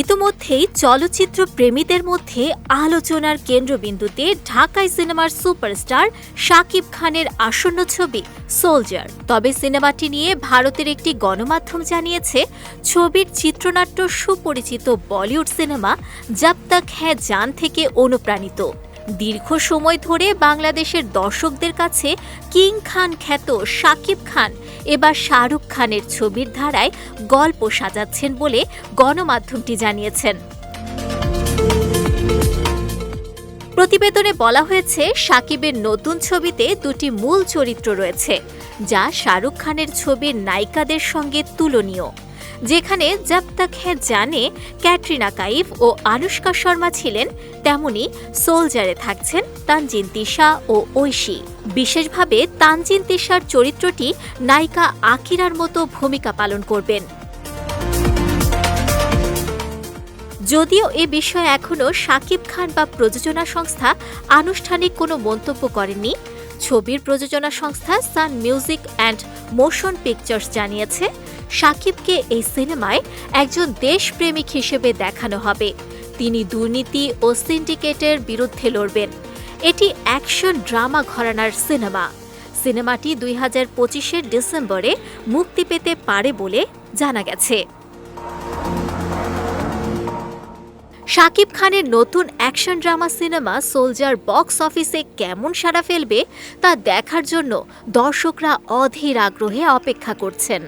ইতোমধ্যেই চলচ্চিত্র প্রেমীদের মধ্যে আলোচনার কেন্দ্রবিন্দুতে ঢাকাই সিনেমার সুপারস্টার শাকিব খানের আসন্ন ছবি সোলজার। তবে সিনেমাটি নিয়ে ভারতের একটি গণমাধ্যম জানিয়েছে, ছবির চিত্রনাট্য সুপরিচিত বলিউড সিনেমা জব তক হ্যাঁ জান থেকে অনুপ্রাণিত। দীর্ঘ সময় ধরে বাংলাদেশের দর্শকদের কাছে কিং খান খ্যাত শাকিব খান এবার শাহরুখ খানের ছবির ধারায় গল্প সাজাচ্ছেন বলে গণমাধ্যমটি জানিয়েছেন। প্রতিবেদনে বলা হয়েছে, সাকিবের নতুন ছবিতে দুটি মূল চরিত্র রয়েছে, যা শাহরুখ খানের ছবির নায়িকাদের সঙ্গে তুলনীয়। যেখানে জব তক হ্যাঁ জানে ক্যাটরিনা কাইফ ও আনুষ্কা শর্মা ছিলেন, তেমনি সোলজারে থাকছেন তানজিন তিশা ও ঐশী। বিশেষভাবে তানজিন তিশার চরিত্রটি নায়িকা আকিরার মতো ভূমিকা পালন করবেন। যদিও এ বিষয়ে এখনও শাকিব খান বা প্রযোজনা সংস্থা আনুষ্ঠানিক কোনো মন্তব্য করেনি ছবির প্রযোজনা সংস্থা Sun Music and Motion Pictures জানিয়েছে শাকিবকে এই সিনেমায় একজন দেশপ্রেমিক হিসেবে দেখানো হবে। তিনি দুর্নীতি ও সিন্ডিকেটের বিরুদ্ধে লড়বেন। এটি অ্যাকশন ড্রামা ঘরানার সিনেমা। সিনেমাটি দুই হাজার পঁচিশের ডিসেম্বরে মুক্তি পেতে পারে বলে জানা গেছে। শাকিব খানের নতুন action drama cinema Soldier box অফিসে কেমন সাড়া ফেলবে তা দেখার জন্য দর্শকরা অধীর আগ্রহে অপেক্ষা করছেন।